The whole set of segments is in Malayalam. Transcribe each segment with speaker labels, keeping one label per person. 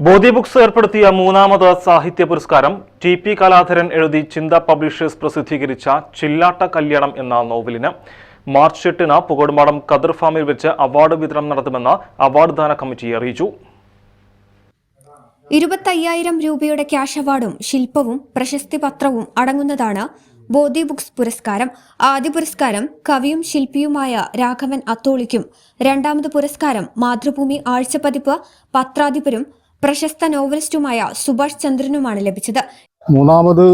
Speaker 1: Bodhi books ഏർപ്പെടുത്തിയ മൂന്നാമത് സാഹിത്യ പുരസ്കാരം ടി പി കലാധരൻ എഴുതി ചിന്ത പബ്ലിഷേഴ്സ് പ്രസിദ്ധീകരിച്ച ചില്ലാട്ട കല്യാണം എന്ന നോവലിന് മാർച്ച് എട്ടിന് പുകടുമാടം കദർ ഫാമിൽ വെച്ച് അവാർഡ് വിതരണം നടത്തുമെന്ന് അവാർഡ് ദാന കമ്മിറ്റി അറിയിച്ചു.
Speaker 2: ഇരുപത്തയ്യായിരം രൂപയുടെ ക്യാഷ് അവാർഡും ശില്പവും പ്രശസ്തി പത്രവും അടങ്ങുന്നതാണ് ബോധി ബുക്സ് പുരസ്കാരം. ആദ്യ പുരസ്കാരം കവിയും ശില്പിയുമായ രാഘവൻ അത്തോളിക്കും. രണ്ടാമത് പുരസ്കാരം മാതൃഭൂമി ആഴ്ചപ്പതിപ്പ് പത്രാധിപരും പ്രശസ്ത നോവലിസ്റ്റുമായ സുഭാഷ് ചന്ദ്രനുമാണ് ലഭിച്ചത്.
Speaker 3: മൂന്നാമത്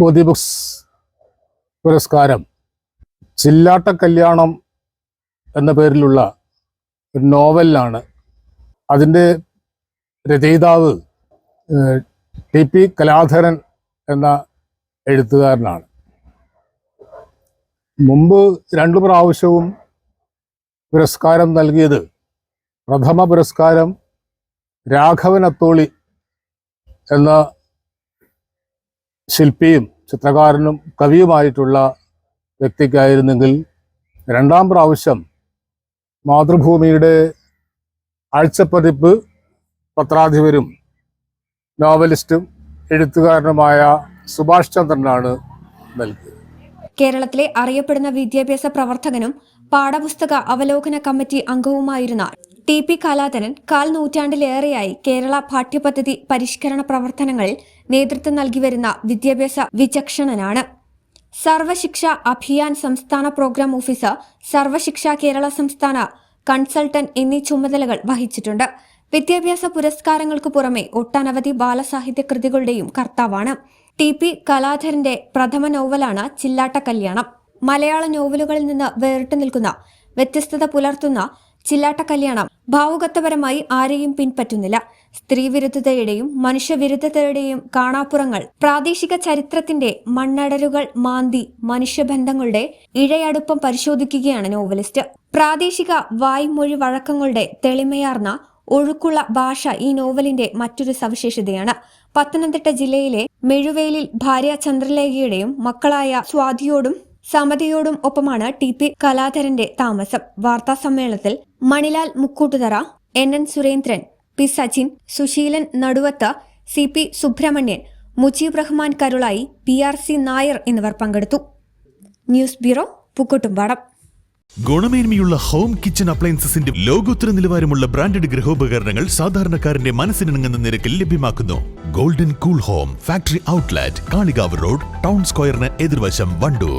Speaker 3: ബോധി ബുക്സ് പുരസ്കാരം. ചില്ലാട്ട കല്യാണം എന്ന പേരിലുള്ള ഒരു നോവലിനാണ് അതിന്റെ രചയിതാവ് ടി പി കലാധരൻ എന്ന എഴുത്തുകാരനാണ്. മുമ്പ് രണ്ടു പ്രാവശ്യവും പുരസ്കാരം നൽകിയത് പ്രഥമ പുരസ്കാരം രാഘവൻ അത്തോളി എന്ന ശില്പിയും ചിത്രകാരനും കവിയുമായിട്ടുള്ള വ്യക്തിക്കായിരുന്നെങ്കിൽ രണ്ടാം പ്രാവശ്യം മാതൃഭൂമിയുടെ ആഴ്ചപ്പതിപ്പ് പത്രാധിപരും നോവലിസ്റ്റും എഴുത്തുകാരനുമായ സുഭാഷ് ചന്ദ്രനാണ് നൽകിയത്.
Speaker 2: കേരളത്തിലെ അറിയപ്പെടുന്ന വിദ്യാഭ്യാസ പ്രവർത്തകനും പാഠപുസ്തക അവലോകന കമ്മിറ്റി അംഗവുമായിരുന്ന ടി പി കലാധരൻ കാൽ നൂറ്റാണ്ടിലേറെയായി കേരള പാഠ്യപദ്ധതി പരിഷ്കരണ പ്രവർത്തനങ്ങളിൽ നേതൃത്വം നൽകി വരുന്ന വിദ്യാഭ്യാസ വിചക്ഷണനാണ്. സർവശിക്ഷ അഭിയാൻ സംസ്ഥാന പ്രോഗ്രാം ഓഫീസർ സർവശിക്ഷ കേരള സംസ്ഥാന കൺസൾട്ടന്റ് എന്നീ ചുമതലകൾ വഹിച്ചിട്ടുണ്ട്. വിദ്യാഭ്യാസ പുരസ്കാരങ്ങൾക്ക് പുറമെ ഒട്ടനവധി ബാലസാഹിത്യ കൃതികളുടെയും കർത്താവാണ്. ടി പി കലാധരന്റെ പ്രഥമ നോവലാണ് ചില്ലാട്ട കല്യാണം. മലയാള നോവലുകളിൽ നിന്ന് വേറിട്ടു നിൽക്കുന്ന വ്യത്യസ്തത പുലർത്തുന്ന ചില്ലാട്ട കല്യാണം ഭാവുകത്വപരമായി ആരെയും പിൻപറ്റുന്നില്ല. സ്ത്രീവിരുദ്ധതയുടെയും മനുഷ്യവിരുദ്ധതയുടെയും കാണാപ്പുറങ്ങൾ പ്രാദേശിക ചരിത്രത്തിന്റെ മണ്ണടരുകൾ മാന്തി മനുഷ്യബന്ധങ്ങളുടെ ഇഴയടുപ്പം പരിശോധിക്കുകയാണ് നോവലിസ്റ്റ്. പ്രാദേശിക വായ്മൊഴി വഴക്കങ്ങളുടെ തെളിമയാർന്ന ഒഴുക്കുള്ള ഭാഷ ഈ നോവലിന്റെ മറ്റൊരു സവിശേഷതയാണ്. പത്തനംതിട്ട ജില്ലയിലെ മെഴുവേലിൽ ഭാര്യ ചന്ദ്രലേഖയുടെയും മക്കളായ സ്വാതിയോടും സമതയോടും ഒപ്പമാണ് ടി പി കലാധരന്റെ താമസം. വാർത്താ സമ്മേളനത്തിൽ Manilal Mukkoottuthara N N Surendran P Sachin Susheelan Naduvath C P Subramanian Mujeeb Rahman Karulai P R C Nair എന്നിവർ പങ്കെടുത്തു. News bureau Pookkottumpadam.
Speaker 4: ഗുണമേന്മയുള്ള ഹോം കിച്ചൺ അപ്ലയൻസസിന്റെ ലോകോത്തര നിലവാരമുള്ള ബ്രാൻഡഡ് ഗൃഹോപകരണങ്ങൾ സാധാരണക്കാരന്റെ മനസ്സിനിണങ്ങുന്ന നിരക്കിൽ ലഭ്യമാക്കുന്നു. Golden cool home factory outlet Kalikavu road town സ്ക്വയറിന് എതിർവശം Vandoor.